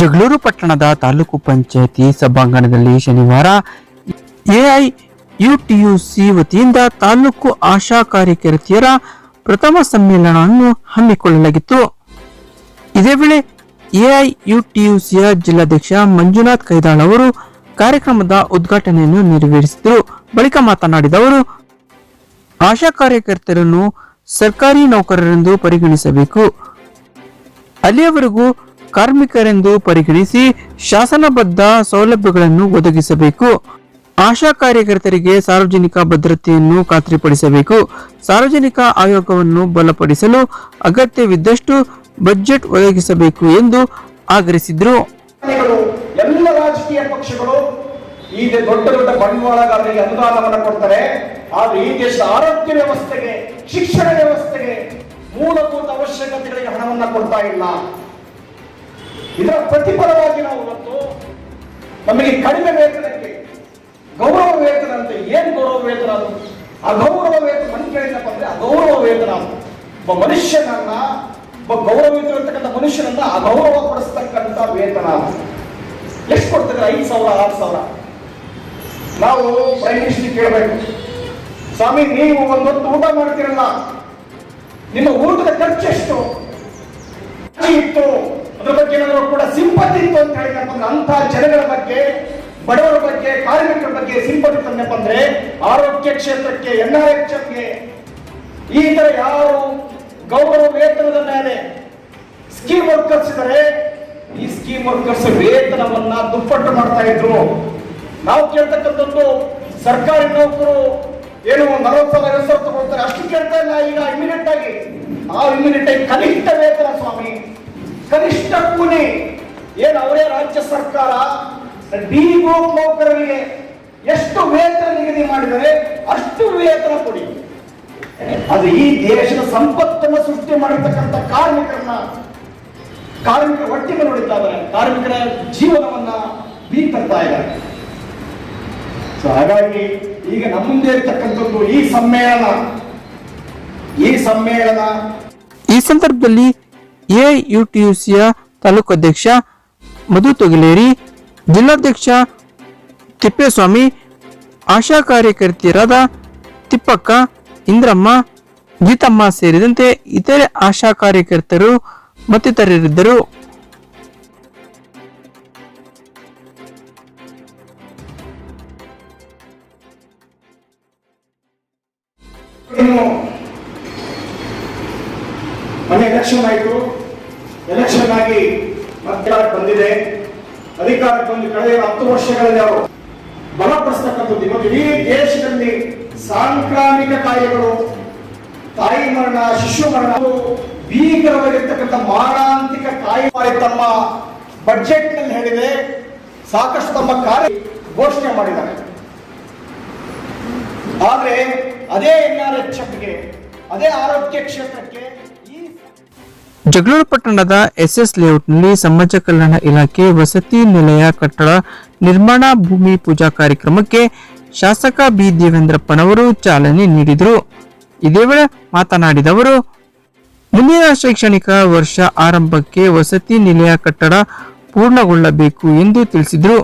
ಜಗಳೂರು ಪಟ್ಟಣದ ತಾಲೂಕು ಪಂಚಾಯತಿ ಸಭಾಂಗಣದಲ್ಲಿ ಶನಿವಾರ ಎಐ ಯುಟಿಯುಸಿ ವತಿಯಿಂದ ತಾಲೂಕು ಆಶಾ ಕಾರ್ಯಕರ್ತೆಯರ ಪ್ರಥಮ ಸಮ್ಮೇಳನವನ್ನು ಹಮ್ಮಿಕೊಳ್ಳಲಾಗಿತ್ತು. ಇದೇ ವೇಳೆ ಎಐ ಯುಟಿಯುಸಿಯ ಜಿಲ್ಲಾಧ್ಯಕ್ಷ ಮಂಜುನಾಥ್ ಕೈದಾಳ್ ಅವರು ಕಾರ್ಯಕ್ರಮದ ಉದ್ಘಾಟನೆಯನ್ನು ನೆರವೇರಿಸಿದರು. ಬಳಿಕ ಮಾತನಾಡಿದ ಅವರು, ಆಶಾ ಕಾರ್ಯಕರ್ತರನ್ನು ಸರ್ಕಾರಿ ನೌಕರರೆಂದು ಪರಿಗಣಿಸಬೇಕು. ಅಲ್ಲಿಯವರೆಗೂ ಕಾರ್ಮಿಕರೆಂದು ಪರಿಗಣಿಸಿ ಶಾಸನಬದ್ಧ ಸೌಲಭ್ಯಗಳನ್ನು ಒದಗಿಸಬೇಕು. ಆಶಾ ಕಾರ್ಯಕರ್ತರಿಗೆ ಸಾರ್ವಜನಿಕ ಭದ್ರತೆಯನ್ನು ಖಾತ್ರಿಪಡಿಸಬೇಕು. ಸಾರ್ವಜನಿಕ ಆಯೋಗವನ್ನು ಬಲಪಡಿಸಲು ಅಗತ್ಯವಿದ್ದಷ್ಟು ಬಜೆಟ್ ಒದಗಿಸಬೇಕು ಎಂದು ಆಗ್ರಹಿಸಿದರು. ಎಲ್ಲ ರಾಜಕೀಯ ಪಕ್ಷಗಳು ಈ ದೊಡ್ಡ ದೊಡ್ಡ ಬಂಡವಾಳಗಾರರಿಗೆ ಅನುದಾನವನ್ನು ಕೊಡ್ತಾರೆ. ಆದ್ರೆ ಈ ದೇಶದ ಆರೋಗ್ಯ ವ್ಯವಸ್ಥೆಗೆ, ಶಿಕ್ಷಣ ವ್ಯವಸ್ಥೆಗೆ ಮೂಲಭೂತ ಅವಶ್ಯಕತೆಗಳಿಗೆ ಹಣವನ್ನು ಕೊಡ್ತಾ ಇಲ್ಲ. ಇದರ ಪ್ರತಿಫಲವಾಗಿ ನಾವು ಇವತ್ತು ನಮಗೆ ಕಡಿಮೆ ವೇತನಕ್ಕೆ, ಗೌರವ ವೇತನ ಅಂತ ಏನು ಗೌರವ ವೇತನ ಅದು? ಅಗೌರವ ವೇತನ ನನ್ನ ಕೇಳಿದಪ್ಪ ಅಂದ್ರೆ ಅಗೌರವ ವೇತನ. ಒಬ್ಬ ಮನುಷ್ಯನನ್ನ, ಒಬ್ಬ ಗೌರವಿತಿರತಕ್ಕಂಥ ಮನುಷ್ಯನನ್ನ ಅಗೌರವ ಪಡಿಸ್ತಕ್ಕಂಥ ವೇತನ. ಎಷ್ಟು ಕೊಡ್ತಿದ್ರೆ? ಐದು ಸಾವಿರ, ಆರು ಸಾವಿರ? ನಾವು ಪ್ರೈಮ್ ಕೇಳಬೇಕು. ಸ್ವಾಮಿ, ನೀವು ಒಂದೊತ್ತು ಊಟ ಮಾಡ್ತಿರಲ್ಲ, ನಿಮ್ಮ ಊಟದ ಖರ್ಚು ಎಷ್ಟು? ಇತ್ತು. ಅದ್ರ ಬಗ್ಗೆ ಏನಾದ್ರು ಕೂಡ ಸಿಂಪತಿ ಇತ್ತು ಅಂತ ಹೇಳಿದಪ್ಪ ಅಂದ್ರೆ ಅಂತ ಜನಗಳ ಬಗ್ಗೆ, ಬಡವರ ಬಗ್ಗೆ, ಕಾರ್ಮಿಕರ ಬಗ್ಗೆ ಸಿಂಪತಿ ತಂದಪ್ಪ ಅಂದ್ರೆ ಆರೋಗ್ಯ ಕ್ಷೇತ್ರಕ್ಕೆ ಎನ್ ಆರ್ ಎಚ್ ಈ ತರ ಯಾರು ಗೌರವ ವೇತನದ ಮೇಲೆ ಸ್ಕೀಮ್ ವರ್ಕರ್ಸ್ ಇದ್ದಾರೆ ಈ ಸ್ಕೀಮ್ ವರ್ಕರ್ಸ್ ವೇತನವನ್ನ ದುಪ್ಪಟ್ಟು ಮಾಡ್ತಾ ಇದ್ರು. ನಾವು ಕೇಳ್ತಕ್ಕಂಥದ್ದು ಸರ್ಕಾರಿ ನೌಕರು ಏನು ನಲವತ್ತು ಸಾವಿರ, ಐವತ್ತು ತಗೊಳ್ತಾರೆ. ಅಷ್ಟು ಕೇಳ್ತಾ ಇಲ್ಲ ಈಗ ಇಮಿಡಿಯೇಟ್ ಆಗಿ. ಆ ಇಮಿಡಿಯೇಟ್ ಆಗಿ ಕನಿಷ್ಠ ವೇತನ ಸ್ವಾಮಿ. ಕನಿಷ್ಠ ಕೂಲಿ. ಏನು ಅವರೇ ರಾಜ್ಯ ಸರ್ಕಾರ? ಡಿ ನೌಕರರಿಗೆ ಎಷ್ಟು ವೇತನ ನಿಗದಿ ಮಾಡಿದರೆ ಅಷ್ಟು ವೇತನ ಕೊಡಿ. ಅದು ಈ ದೇಶದ ಸಂಪತ್ತನ್ನು ಸೃಷ್ಟಿ ಮಾಡಿರ್ತಕ್ಕಂಥ ಕಾರ್ಮಿಕರನ್ನ ಕಾರ್ಮಿಕರ ಒಟ್ಟಿಗೆ ನೋಡಿತಾ ಇದ್ದಾರೆ ಕಾರ್ಮಿಕರ ಜೀವನವನ್ನ ಬೀಳ್ತಾ ಇದ್ದಾರೆ. ಸೊ ಹಾಗಾಗಿ ಈಗ ನಮ್ಮ ಮುಂದೆ ಇರ್ತಕ್ಕಂಥದ್ದು ಈ ಸಮ್ಮೇಳನ. ಈ ಸಮ್ಮೇಳನ ಈ ಸಂದರ್ಭದಲ್ಲಿ ಎಐಯುಟಿಯುಸಿಯ ತಾಲೂಕು ಅಧ್ಯಕ್ಷ ಮಧು ತೊಗಲೇರಿ, ಜಿಲ್ಲಾಧ್ಯಕ್ಷ ತಿಪ್ಪೇಸ್ವಾಮಿ, ಆಶಾ ಕಾರ್ಯಕರ್ತೆಯರಾದ ತಿಪ್ಪಕ್ಕ, ಇಂದ್ರಮ್ಮ, ಗೀತಮ್ಮ ಸೇರಿದಂತೆ ಇತರೆ ಆಶಾ ಕಾರ್ಯಕರ್ತರು ಮತ್ತಿತರರಿದ್ದರು. ಮನೆ ಎಲೆಕ್ಷನ್ ಆಯಿತು ಎಲೆಕ್ಷನ್ ಆಗಿ ಮತ್ತೆ ಬಂದಿದೆ. ಅಧಿಕಾರಕ್ಕೆ ಬಂದು ಕಳೆದ ಹತ್ತು ವರ್ಷಗಳಲ್ಲಿ ಅವರು ಬಲಪಡಿಸ್ತಕ್ಕಂಥದ್ದು ಇವತ್ತು ಇಡೀ ದೇಶದಲ್ಲಿ ಸಾಂಕ್ರಾಮಿಕ ಕಾಯಿಲೆಗಳು, ತಾಯಿ ಮರಣ, ಶಿಶು ಮರಣ, ಭೀಕರವಾಗಿರ್ತಕ್ಕಂಥ ಮಾರಣಾಂತಿಕ ಕಾಯಿಲೆ ತಮ್ಮ ಬಜೆಟ್ನಲ್ಲಿ ಹೇಳಿದೆ. ಸಾಕಷ್ಟು ತಮ್ಮ ಕಾರ್ಯ ಘೋಷಣೆ ಮಾಡಿದ್ದಾರೆ. ಆದರೆ ಅದೇ ಎನ್ ಆರ್ ಎಚ್ ಅದೇ ಆರೋಗ್ಯ ಕ್ಷೇತ್ರಕ್ಕೆ ಜಗಳೂರು ಪಟ್ಟಣದ ಎಸ್ಎಸ್ ಲೇಔಟ್ನಲ್ಲಿ ಸಮಾಜ ಕಲ್ಯಾಣ ಇಲಾಖೆ ವಸತಿ ನಿಲಯ ಕಟ್ಟಡ ನಿರ್ಮಾಣ ಭೂಮಿ ಪೂಜಾ ಕಾರ್ಯಕ್ರಮಕ್ಕೆ ಶಾಸಕ ಬಿ ದೇವೇಂದ್ರಪ್ಪನವರು ಚಾಲನೆ ನೀಡಿದರು. ಇದೇ ವೇಳೆ ಮಾತನಾಡಿದ ಅವರು, ಮುಂದಿನ ಶೈಕ್ಷಣಿಕ ವರ್ಷ ಆರಂಭಕ್ಕೆ ವಸತಿ ನಿಲಯ ಕಟ್ಟಡ ಪೂರ್ಣಗೊಳ್ಳಬೇಕು ಎಂದು ತಿಳಿಸಿದರು.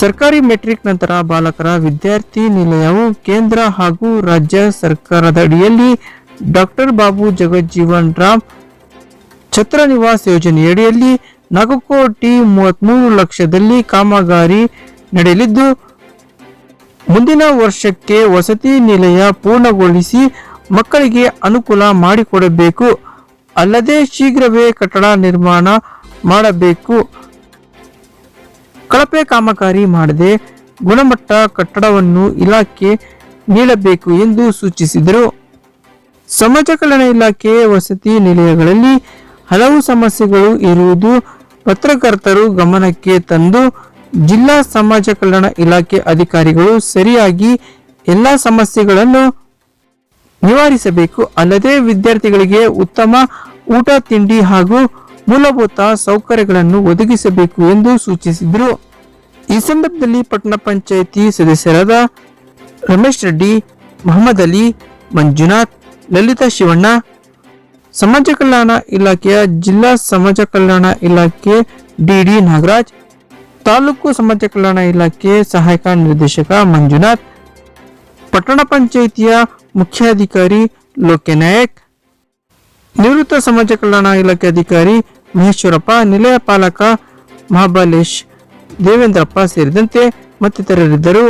ಸರ್ಕಾರಿ ಮೆಟ್ರಿಕ್ ನಂತರ ಬಾಲಕರ ವಿದ್ಯಾರ್ಥಿ ನಿಲಯವು ಕೇಂದ್ರ ಹಾಗೂ ರಾಜ್ಯ ಸರ್ಕಾರದ ಅಡಿಯಲ್ಲಿ ಡಾಕ್ಟರ್ ಬಾಬು ಜಗಜ್ಜೀವನ್ ರಾಮ್ ಛತ್ರ ನಿವಾಸ್ ಯೋಜನೆಯಡಿಯಲ್ಲಿ ನಾಲ್ಕು ಕೋಟಿ ಮೂವತ್ಮೂರು ಲಕ್ಷದಲ್ಲಿ ಕಾಮಗಾರಿ ನಡೆಯಲಿದ್ದು, ಮುಂದಿನ ವರ್ಷಕ್ಕೆ ವಸತಿ ನಿಲಯ ಪೂರ್ಣಗೊಳಿಸಿ ಮಕ್ಕಳಿಗೆ ಅನುಕೂಲ ಮಾಡಿಕೊಡಬೇಕು. ಅಲ್ಲದೆ ಶೀಘ್ರವೇ ಕಟ್ಟಡ ನಿರ್ಮಾಣ ಮಾಡಬೇಕು. ಕಳಪೆ ಕಾಮಗಾರಿ ಮಾಡದೆ ಗುಣಮಟ್ಟ ಕಟ್ಟಡವನ್ನು ಇಲಾಖೆ ನೀಡಬೇಕು ಎಂದು ಸೂಚಿಸಿದರು. ಸಮಾಜ ಕಲ್ಯಾಣ ಇಲಾಖೆ ವಸತಿ ನಿಲಯಗಳಲ್ಲಿ ಹಲವು ಸಮಸ್ಯೆಗಳು ಇರುವುದು ಪತ್ರಕರ್ತರು ಗಮನಕ್ಕೆ ತಂದು ಜಿಲ್ಲಾ ಸಮಾಜ ಕಲ್ಯಾಣ ಇಲಾಖೆ ಅಧಿಕಾರಿಗಳು ಸರಿಯಾಗಿ ಎಲ್ಲ ಸಮಸ್ಯೆಗಳನ್ನು ನಿವಾರಿಸಬೇಕು. ಅಲ್ಲದೆ ವಿದ್ಯಾರ್ಥಿಗಳಿಗೆ ಉತ್ತಮ ಊಟ, ತಿಂಡಿ ಹಾಗೂ ಮೂಲಭೂತ ಸೌಕರ್ಯಗಳನ್ನು ಒದಗಿಸಬೇಕು ಎಂದು ಸೂಚಿಸಿದರು. ಈ ಸಂದರ್ಭದಲ್ಲಿ ಪಟ್ಟಣ ಪಂಚಾಯಿತಿ ಸದಸ್ಯರಾದ ರಮೇಶ್ ರೆಡ್ಡಿ, ಮೊಹಮ್ಮದ್ ಅಲಿ, ಮಂಜುನಾಥ್, ಲಲಿತಾ ಶಿವಣ್ಣ ಸಮಾಜ ಕಲ್ಯಾಣ ಇಲಾಖೆಯ ಜಿಲ್ಲಾ ಸಮಾಜ ಕಲ್ಯಾಣ ಇಲಾಖೆ ಡಿಡಿ ನಾಗರಾಜ್, ತಾಲೂಕು ಸಮಾಜ ಕಲ್ಯಾಣ ಇಲಾಖೆ ಸಹಾಯಕ ನಿರ್ದೇಶಕ ಮಂಜುನಾಥ್, ಪಟ್ಟಣ ಪಂಚಾಯಿತಿಯ ಮುಖ್ಯಾಧಿಕಾರಿ ಲೋಕೆನಾಯಕ್, ನಿವೃತ್ತ ಸಮಾಜ ಕಲ್ಯಾಣ ಇಲಾಖೆ ಅಧಿಕಾರಿ ಮಹೇಶ್ವರಪ್ಪ, ನಿಲಯ ಪಾಲಕ ಮಹಾಬಲೇಶ್ ದೇವೇಂದ್ರಪ್ಪ ಸೇರಿದಂತೆ ಮತ್ತಿತರರಿದ್ದರು.